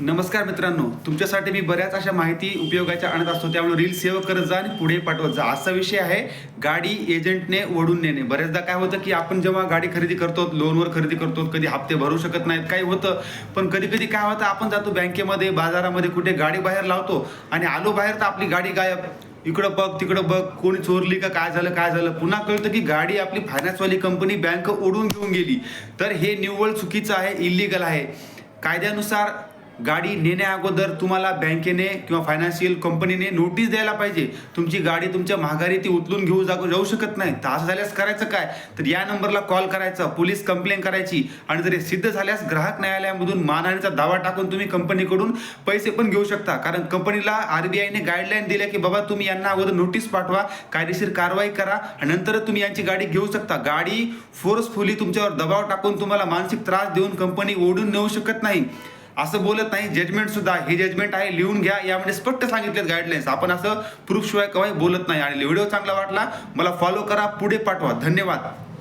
नमस्कार मित्रांनो तुमच्यासाठी मी बऱ्याच अशा माहिती उपयोगाच्या आणत असतो त्यामुळे रील सेव्ह करत जा आणि पुढे पाठवत जा. असा विषय आहे गाडी एजंटने ओढून नेणे. बऱ्याचदा काय होतं की आपण जेव्हा गाडी खरेदी करतो लोनवर खरेदी करतो कधी हप्ते भरू शकत नाहीत काही होतं. पण कधी कधी काय होतं आपण जातो बँकेमध्ये बाजारामध्ये कुठे गाडी बाहेर लावतो आणि आलो बाहेर तर आपली गाडी गायब. इकडं बघ तिकडं बघ कोणी चोरली का काय झालं काय झालं. पुन्हा कळतं की गाडी आपली फायनान्सवाली कंपनी बँक ओढून घेऊन गेली. तर हे निव्वळ चुकीचं आहे इलिगल आहे. कायद्यानुसार गाडी नेण्या अगोदर तुम्हाला बँकेने किंवा फायनान्शियल कंपनीने नोटीस द्यायला पाहिजे. तुमची गाडी तुमच्या माघारी ती उचलून घेऊ जाऊ जाऊ शकत नाही. तर असं झाल्यास करायचं काय? तर या नंबरला कॉल करायचा. पोलीस कंप्लेन करायची. आणि जर हे सिद्ध झाल्यास ग्राहक न्यायालयामधून मानहानीचा दावा टाकून तुम्ही कंपनीकडून पैसे पण घेऊ शकता. कारण कंपनीला आरबीआयने गाईडलाईन दिल्या की बाबा तुम्ही यांना अगोदर नोटीस पाठवा कायदेशीर कारवाई करा आणि नंतर तुम्ही यांची गाडी घेऊ शकता. गाडी फोर्सफुली तुमच्यावर दबाव टाकून तुम्हाला मानसिक त्रास देऊन कंपनी ओढून नेऊ शकत नाही. असं बोलत नाही. जजमेंट सुद्धा हे जजमेंट आहे लिहून घ्या. यामध्ये स्पष्ट सांगितलेत गाईडलाईन्स आपण असं प्रूफ शिवाय केव्हाही बोलत नाही. आणि व्हिडिओ चांगला वाटला मला फॉलो करा पुढे पाठवा. धन्यवाद.